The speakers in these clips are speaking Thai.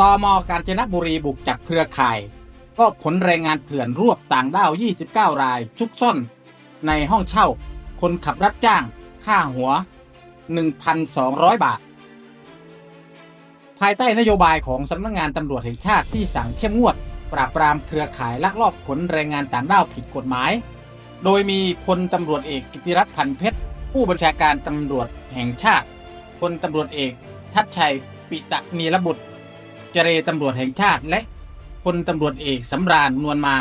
ตมกาญจนบุรีบุกจับเครือข่าย ก็ผลแรงงานเถื่อนรวบต่างด้าว 29 รายซุกซ่อน ในห้องเช่า คนขับรับจ้าง ค่าหัว 1,200 บาท ภายใต้นโยบายของสำนักงานตำรวจแห่งชาติที่สั่งเข้มงวด ปราบปรามเครือข่ายลักลอบขนแรงงานต่างด้าวผิดกฎหมาย โดยมีพลตำรวจเอกกิติรัตน์พันเพชร ผู้บัญชาการตำรวจแห่งชาติพลตำรวจเอก ทัชชัย ปิตะมีระบุตร เจรตำรวจแห่งชาติและพลตำรวจเอกสำราญนวลมา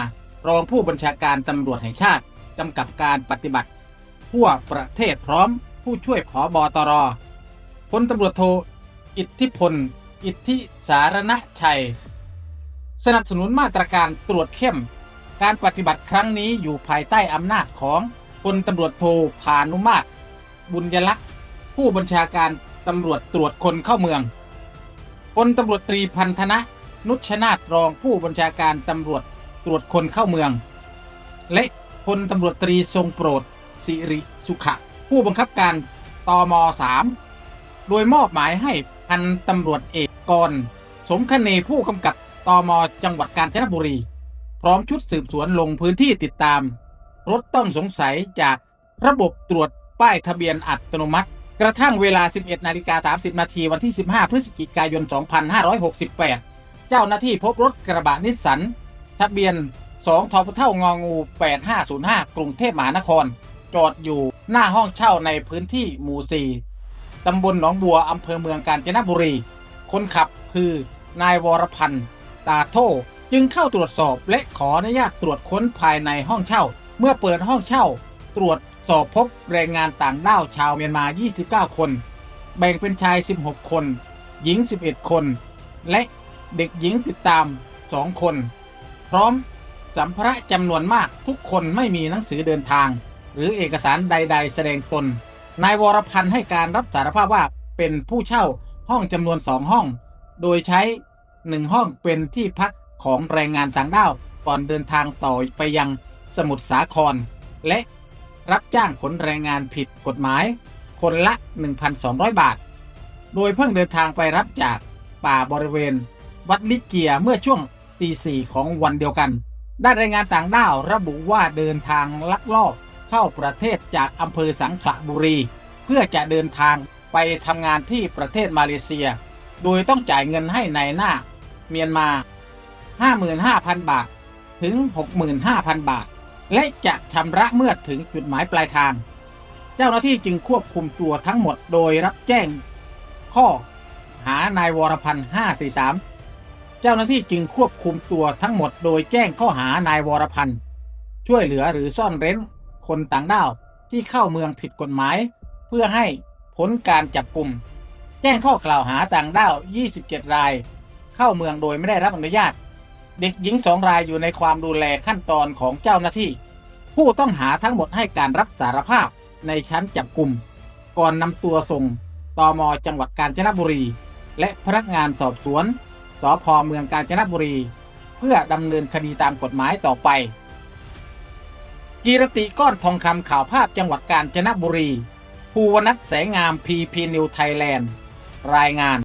รองผู้บัญชาการตำรวจแห่งชาติกำกับการปฏิบัติ ทั่วประเทศพร้อมผู้ช่วยผอบอตรพลตำรวจโท อิทธิพล อิทธิสารณชัย สนับสนุนมาตรการตรวจเข้ม การปฏิบัติครั้งนี้อยู่ภายใต้อำนาจของพลตำรวจโทพานุมาตรบุญยลักษ์ ผู้บัญชาการตำรวจตรวจคนเข้าเมือง ลตำรวจตรีพันธนะ นุชนาตรองผู้บัญชาการตำรวจตรวจคนเข้าเมือง และพลตำรวจตรีทรงโปรด สิริสุขะ ผู้บังคับการตมสามโดยมอบหมายให้พันตำรวจเอกกรสมคเนผู้กำกับตมจังหวัดกาญจนบุรี พร้อมชุดสืบสวนลงพื้นที่ติดตาม รถต้องสงสัยจากระบบตรวจป้ายทะเบียนอัตโนมัติ กระทั่งเวลา 11 นาฬิกา 30 นาทีวันที่ 15 พฤศจิกายน 2568 เจ้าหน้าที่พบรถกระบะนิสสัน ทะเบียน 2ทพเท่างองู 8505 กรุงเทพมหานคร จอดอยู่หน้าห้องเช่าในพื้นที่หมู่ 4 ตำบลหนองบัว อำเภอเมืองกาญจนบุรี คนขับคือ นายวรพันธ์ ตาโทจึงเข้าตรวจสอบและขออนุญาตตรวจค้นภายในห้องเช่า เมื่อเปิดห้องเช่า ตรวจ สอบพบแรงงานต่างด้าวชาวเมียนมา 29 คน แบ่งเป็นชาย 16 คน หญิง 11 คน และเด็กหญิงติดตาม 2 คน พร้อมสัมภาระจำนวนมากทุกคนไม่มีหนังสือเดินทาง หรือเอกสารใด ๆ แสดงตน นายวรพันธ์ให้การรับสารภาพว่าเป็นผู้เช่าห้องจำนวนสองห้อง โดยใช้หนึ่งห้องเป็นที่พักของแรงงานต่างด้าวก่อนเดินทางต่อไปยังสมุทรสาคร และ รับจ้างขนแรงงานผิดกฎหมาย คนละ 1,200 บาท โดยเพิ่งเดินทางไปรับจากป่าบริเวณ วัดลิเจียเมื่อช่วงตีสี่ของวันเดียวกัน ได้รายงานต่างด้าวระบุว่าเดินทางลักลอบเข้าประเทศจากอำเภอสังขละบุรี เพื่อจะเดินทางไปทำงานที่ประเทศมาเลเซีย โดยต้องจ่ายเงินให้ในายหน้า เมียนมา 55,000 บาท ถึง 65,000 บาท และจะชำระเมื่อถึงจุดหมายปลายทาง เจ้าหน้าที่จึงควบคุมตัวทั้งหมดโดยรับแจ้ง ข้อหานายวรพันธ์543 เจ้าหน้าที่จึงควบคุมตัวทั้งหมดโดยแจ้งข้อหานายวรพันธ์ช่วยเหลือหรือซ่อนเร้นคนต่างด้าวที่เข้าเมืองผิดกฎหมาย เพื่อให้พ้นการจับกลุ่ม แจ้งข้อกล่าวหาต่างด้าว 27 ราย เข้าเมืองโดยไม่ได้รับอนุญาต เด็กหญิงสองรายอยู่ในความดูแลขั้นตอนของเจ้าหน้าที่ ผู้ต้องหาทั้งหมดให้การรับสารภาพในชั้นจับกลุ่ม ก่อนนำตัวส่งตมจังหวัดกาญจนบุรี และพนักงานสอบสวนสพเมืองกาญจนบุรี เพื่อดำเนินคดีตามกฎหมายต่อไปกีรติก้อนทองคำข่าวภาพจังหวัดกาญจนบุรี ภูวนัทแสงงามพีพีนิวไทยแลนด์ รายงาน